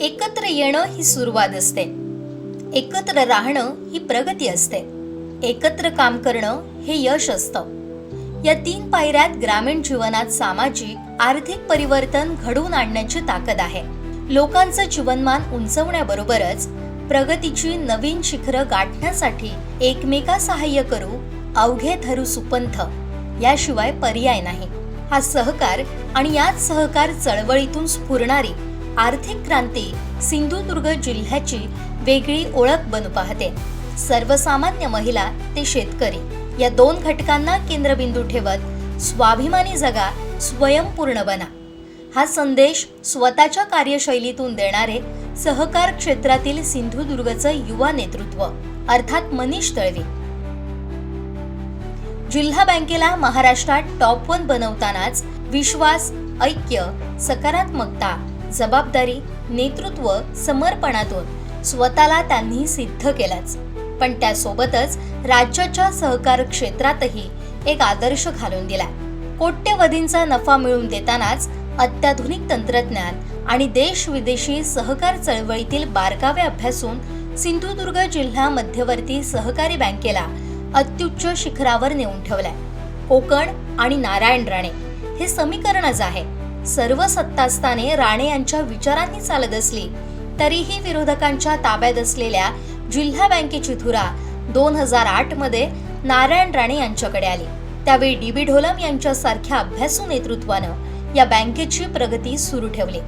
एकत्र येणं ही सुरुवात असते. एकत्र राहणं ही प्रगती असते. एकत्र काम करणं हे यश असतं. या तीन पायऱ्यात ग्रामीण जीवनात सामाजिक आर्थिक परिवर्तन घडवून आणण्याची ताकद आहे. लोकांचं जीवनमान उंचवण्याबरोबरच प्रगतीची नवीन शिखरं गाठण्यासाठी एकमेका सहाय्य करू अवघे धरू सुपंथ याशिवाय पर्याय नाही. हा सहकार आणि याच सहकार चळवळीतून स्फुरणारी आर्थिक क्रांती सिंधुदुर्ग जिल्ह्याची वेगळी ओळख बनू पाहते. सर्वसामान्य महिला ते शेतकरी. या दोन घटकांना केंद्रबिंदू ठेवत स्वाभिमानी जगा स्वयंपूर्ण बना. हा संदेश स्वतःच्या कार्यशैलीतून देणारे सहकार क्षेत्रातील सिंधुदुर्गचं युवा नेतृत्व अर्थात मनीष तळवे. जिल्हा बँकेला महाराष्ट्रात टॉप वन बनवतानाच विश्वास ऐक्य सकारात्मकता जबाबदारी नेतृत्व समर्पणातून स्वतःला त्यांनी सिद्ध केलंच. पण त्यासोबतच राज्याच्या सहकार क्षेत्रातही एक आदर्श घालून दिला कोट्यवधींचा नफा मिळवून देतानाच अत्याधुनिक तंत्रज्ञान आणि देश विदेशी सहकार चळवळीतील बारकावे अभ्यासून सिंधुदुर्ग जिल्हा मध्यवर्ती सहकारी बँकेला अत्युच्च शिखरावर नेऊन ठेवलाय. कोकण आणि नारायण राणे हे समीकरणच आहे. सर्व सत्तास्थाने राणे यांच्या विचारांनी चालत असली तरीही विरोधकांच्या ताब्यात असलेल्या जिल्हा बँकेची धुरा दोन हजार आठमध्ये नारायण राणे यांच्याकडे आली. त्यावेळी डी बी ढोलम यांच्यासारख्या अभ्यासू नेतृत्वानं या बँकेची प्रगती सुरू ठेवली.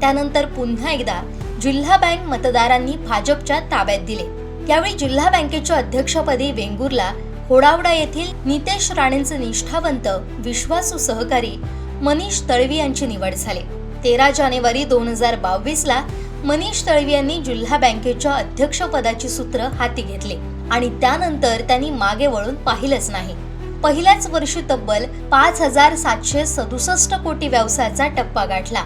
त्यानंतर पुन्हा एकदा जिल्हा बँक मतदारांनी भाजपच्या ताब्यात दिले. यावेळी जिल्हा बँकेच्या अध्यक्षपदी वेंगुर्ला होडावडा येथील नितेश राणेंचे निष्ठावंत विश्वासू सहकारी मनीष तळवी यांची निवड झाली. तेरा जानेवारी दोन हजार बावीसला मनीष तळवी यांनी जिल्हा बँकेच्या अध्यक्षपदाची सूत्र हाती घेतली आणि त्यानंतर त्यांनी मागे वळून पाहिलंच नाही. पहिल्याच वर्षी तब्बल पाच हजार सातशे सदुसष्ट कोटी व्यवसायाचा टप्पा गाठला.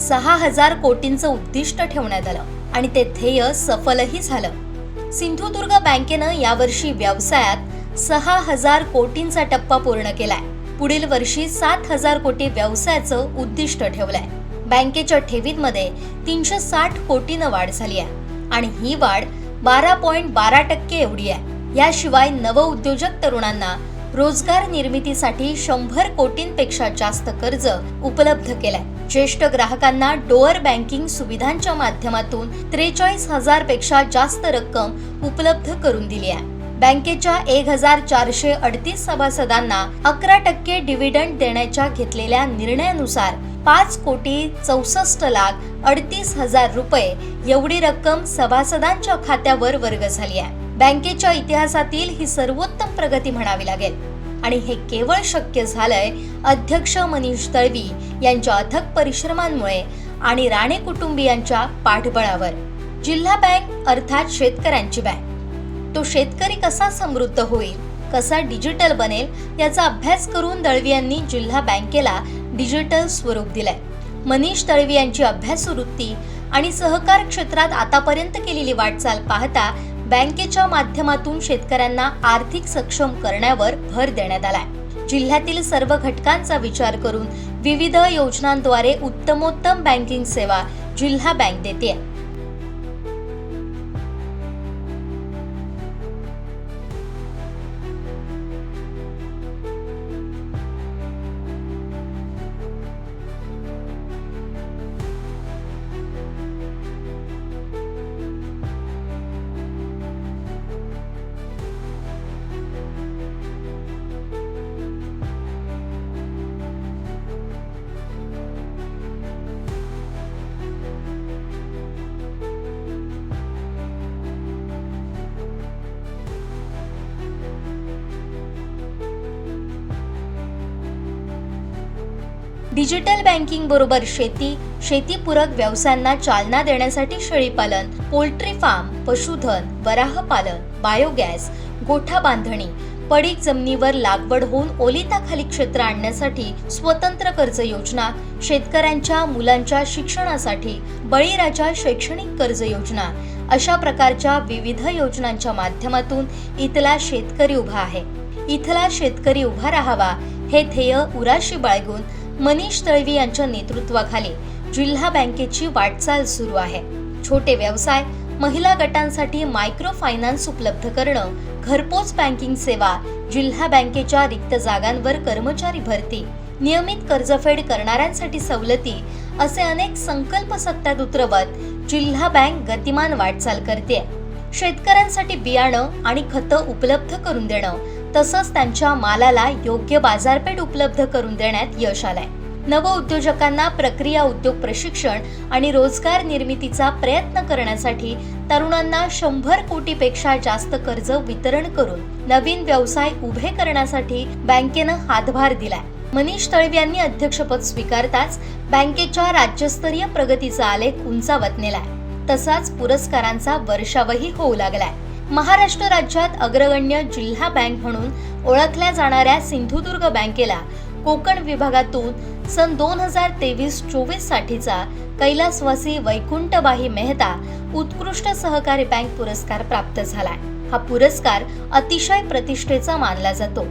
सहा हजार कोटींचं उद्दिष्ट ठेवण्यात आलं आणि ते ध्येय सफलही झालं. सिंधुदुर्ग बँकेनं यावर्षी व्यवसायात सहा हजार कोटींचा टप्पा पूर्ण केलाय. पुढील वर्षी सात हजार कोटी व्यवसायाचं उद्दिष्ट ठेवलंय. बँकेच्या ठेवींमध्ये तीनशे साठ कोटीनं वाढ झाली आहे. आणि ही वाढ बारा पॉइंट बारा टक्के एवढी आहे. याशिवाय नवउद्योजक तरुणांना रोजगार निर्मितीसाठी शंभर कोटींपेक्षा जास्त कर्ज उपलब्ध केलंय. ज्येष्ठ ग्राहकांना डोअर बँकिंग सुविधांच्या माध्यमातून त्रेचाळीस हजारपेक्षा जास्त रक्कम उपलब्ध करून दिली आहे. बँकेच्या एक हजार चारशे अडतीस सभासदांना अकरा टक्के डिव्हिडंड देण्याच्या घेतलेल्या निर्णयानुसार पाच कोटी चौसष्ट लाख अडतीस हजार रुपये एवढी रक्कम सभासदांच्या खात्यावर वर्ग झाली आहे. बँकेच्या इतिहासातील ही सर्वोत्तम प्रगती म्हणावी लागेल. आणि हे केवळ शक्य झालंय अध्यक्ष मनीष तळवी यांच्या अथक परिश्रमांमुळे आणि राणे कुटुंबियांच्या पाठबळावर. जिल्हा बँक अर्थात शेतकऱ्यांची बँक. तो शेतकरी कसा समृद्ध होईल? कसा डिजिटल बनेल? याचा अभ्यास करून दळवी यांनी जिल्हा बँकेला डिजिटल स्वरूप दिलंय. मनीष दळवी यांची अभ्यास वृत्ती आणि सहकार क्षेत्रात आतापर्यंत केलेली वाटचाल पाहता बँकेच्या माध्यमातून शेतकऱ्यांना आर्थिक सक्षम करण्यावर भर देण्यात आलाय. जिल्ह्यातील सर्व घटकांचा विचार करून विविध योजनांद्वारे उत्तमोत्तम बँकिंग सेवा जिल्हा बँक देते. डिजिटल बँकिंग बरोबर शेती शेतीपूरक व्यवसायांना चालना देण्यासाठी शेळीपालन पोल्ट्री फार्म पशुधन वराह पालन बायोगॅस गोठा बांधणी पडीक जमिनीवर लागवड होऊन ओलिताखाली क्षेत्र आणण्यासाठी स्वतंत्र कर्ज योजना शेतकऱ्यांच्या मुलांच्या शिक्षणासाठी बळीराजा शैक्षणिक कर्ज योजना अशा प्रकारच्या विविध योजनांच्या माध्यमातून इथला शेतकरी उभा आहे. इथला शेतकरी उभा राहावा हे ध्येय उराशी बाळगून मनीष तळवी यांच्या नेतृत्वाखाली जिल्हा बँकेची वाटचाल सुरू आहे. छोटे व्यवसाय महिला गटांसाठी मायक्रो फायनान्स उपलब्ध करणं घरपोच बँकिंग सेवा जिल्हा बँकेच्या रिक्त जागांवर कर्मचारी भरती नियमित कर्जफेड करणाऱ्यांसाठी सवलती असे अनेक संकल्प सत्यात उतरवत जिल्हा बँक गतिमान वाटचाल करते शेतकऱ्यांसाठी बियाणं आणि खतं उपलब्ध करून देणं तसंच त्यांच्या मालाला योग्य बाजारपेठ उपलब्ध करून देण्यात यश आलाय. नव उद्योजकांना प्रक्रिया उद्योग प्रशिक्षण आणि रोजगार निर्मितीचा प्रयत्न करण्यासाठी तरुणांना शंभर कोटीपेक्षा जास्त कर्ज वितरण करून नवीन व्यवसाय उभे करण्यासाठी बँकेनं हातभार दिलाय. मनीष तळवी यांनी अध्यक्षपद स्वीकारताच बँकेच्या राज्यस्तरीय प्रगतीचा आलेख उंचावत नेलाय. तसाच पुरस्कारांचा वर्षावही होऊ लागलाय. महाराष्ट्र राज्यात अग्रगण्य जिल्हा बँक म्हणून ओळखल्या जाणाऱ्या सिंधुदुर्ग बँकेला कोकण विभागातून सन दोन हजार तेवीस चोवीस साठीचा कैलासवासी वैकुंठबाई मेहता उत्कृष्ट सहकारी बँक पुरस्कार प्राप्त झालाय. हा पुरस्कार अतिशय प्रतिष्ठेचा मानला जातो.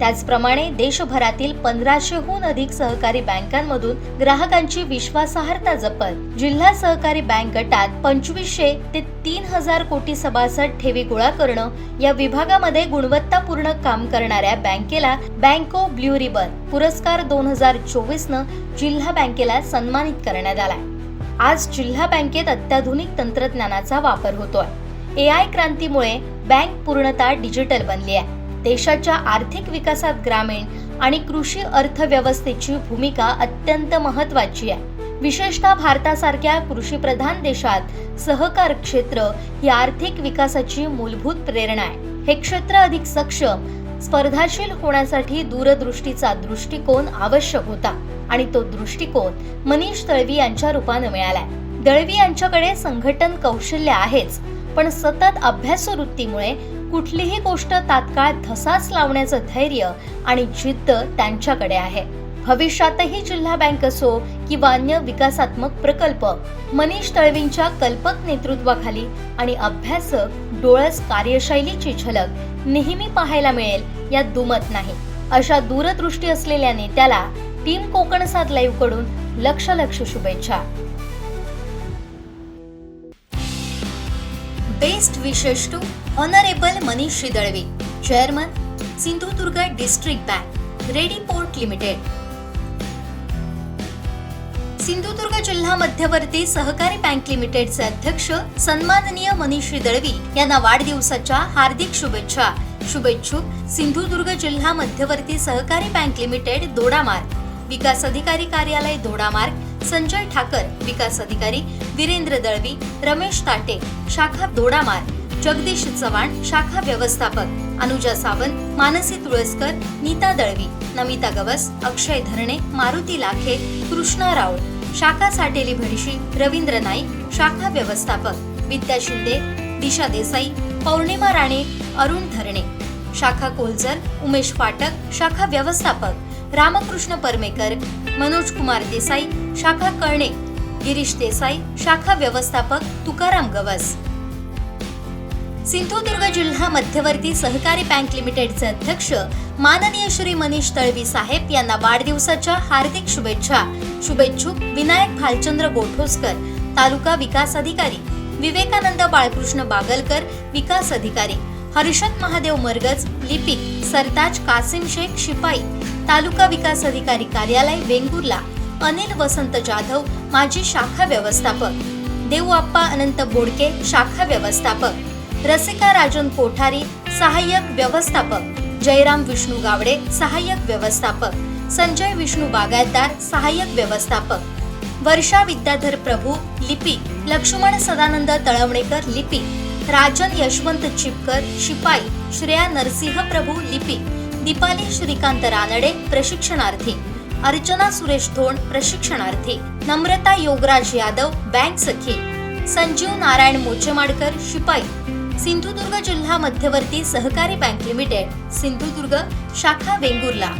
त्याचप्रमाणे देशभरातील पंधराशेहून अधिक सहकारी बँकांमधून ग्राहकांची विश्वासार्हता जपत जिल्हा सहकारी बँक गटात पंचवीसशे ते तीन हजार कोटी सभासद ठेवी गोळा करणं या विभागामध्ये गुणवत्तापूर्ण काम करणाऱ्या बँकेला बँको ब्ल्यू रिबन पुरस्कार दोन हजार चोवीस न जिल्हा बँकेला सन्मानित करण्यात आलाय. आज जिल्हा बँकेत अत्याधुनिक तंत्रज्ञानाचा वापर होतोय. ए आय क्रांतीमुळे बँक पूर्णतः डिजिटल बनली आहे. देशाच्या आर्थिक विकासात ग्रामीण आणि कृषी अर्थव्यवस्थेची भूमिका अत्यंत महत्वाची आहे. विशेषतः भारतासारख्या कृषीप्रधान देशात सहकार क्षेत्र ही आर्थिक विकासाची मूलभूत प्रेरणा आहे. हे क्षेत्र अधिक सक्षम स्पर्धाशील होण्यासाठी दूरदृष्टीचा दृष्टिकोन आवश्यक होता आणि तो दृष्टिकोन मनीष दळवी यांच्या रूपानं मिळालाय. दळवी यांच्याकडे संघटन कौशल्य आहेच पण सतत अभ्यासवृत्तीमुळे कुठलीही गोष्ट तात्काळ धसाच लावण्याचं धैर्य आणि जिद्द त्यांच्याकडे आहे. भविष्यातही जिल्हा बँक असो किंवा अन्य विकासात्मक प्रकल्प मनीष तळवींच्या कल्पक नेतृत्वाखाली आणि अभ्यासक डोळस कार्यशैलीची झलक नेहमी पाहायला मिळेल यात दुमत नाही. अशा दूरदृष्टी असलेल्या नेत्याला टीम कोकण सात लाईव्हकडून लक्ष लक्ष शुभेच्छा. Best wishes to honourable Manish Dalvi chairman Sindhudurg district bank Redi port limited Sindhudurg जिल्हा मध्यवर्ती सहकारी बँक लिमिटेडचे अध्यक्ष सन्माननीय मनीष दळवी यांना वाढदिवसाच्या हार्दिक शुभेच्छा शुभेच्छुक सिंधुदुर्ग जिल्हा मध्यवर्ती सहकारी बँक लिमिटेड दोडामार्ग विकास अधिकारी कार्यालय दोडामार्ग संजय ठाकर विकास अधिकारी वीरेंद्र दळवी रमेश ताटे शाखा दोडामार्ग जगदीश चव्हाण शाखा व्यवस्थापक अनुजा सावंत मानसी तुळसकर नीता दळवी नमिता गवस अक्षय धरणे मारुती लाखे कृष्णा राऊळ शाखा साटेली भडशी रवींद्र नाईक शाखा व्यवस्थापक विद्या शिंदे दिशा देसाई पौर्णिमा राणे अरुण धरणे. शाखा कोलजर उमेश फाटक शाखा व्यवस्थापक रामकृष्ण परमेकर मनोज कुमार देसाई शाखा कळणे गिरीश देसाई शाखा व्यवस्थापक तुकाराम गवस. सिंधुदुर्ग जिल्हा मध्यवर्ती सहकारी बँक लिमिटेडचे अध्यक्ष माननीय श्री मनीष तळवी साहेब यांना वाढदिवसाच्या हार्दिक शुभेच्छा. शुभेच्छुक विनायक भालचंद्र गोठोसकर तालुका विकास अधिकारी विवेकानंद बाळकृष्ण बागलकर विकास अधिकारी हर्षद महादेव मरगज लिपिक सरताज कासिम शेख शिपाई तालुका विकास अधिकारी कार्यालय वेंगुर्ला अनिल वसंत जाधव माजी शाखा व्यवस्थापक देऊआप्पा अनंत बोडके शाखा व्यवस्थापक रसिका राजन कोठारी सहाय्यक व्यवस्थापक. जयराम विष्णू गावडे सहाय्यक व्यवस्थापक. संजय विष्णू बागायतदार सहाय्यक व्यवस्थापक. वर्षा विद्याधर प्रभू लिपी. लक्ष्मण सदानंद तळवणेकर लिपी. राजन यशवंत चिपकर शिपाई. श्रेया नरसिंह प्रभू लिपी. दीपाली श्रीकांत रानडे प्रशिक्षणार्थी. अर्चना सुरेश धोंड प्रशिक्षणार्थी. नम्रता योगराज यादव बँक सखी. संजीव नारायण मोचेमाडकर शिपाई. सिंधुदुर्ग जिल्हा मध्यवर्ती सहकारी बँक लिमिटेड सिंधुदुर्ग शाखा वेंगुर्ला.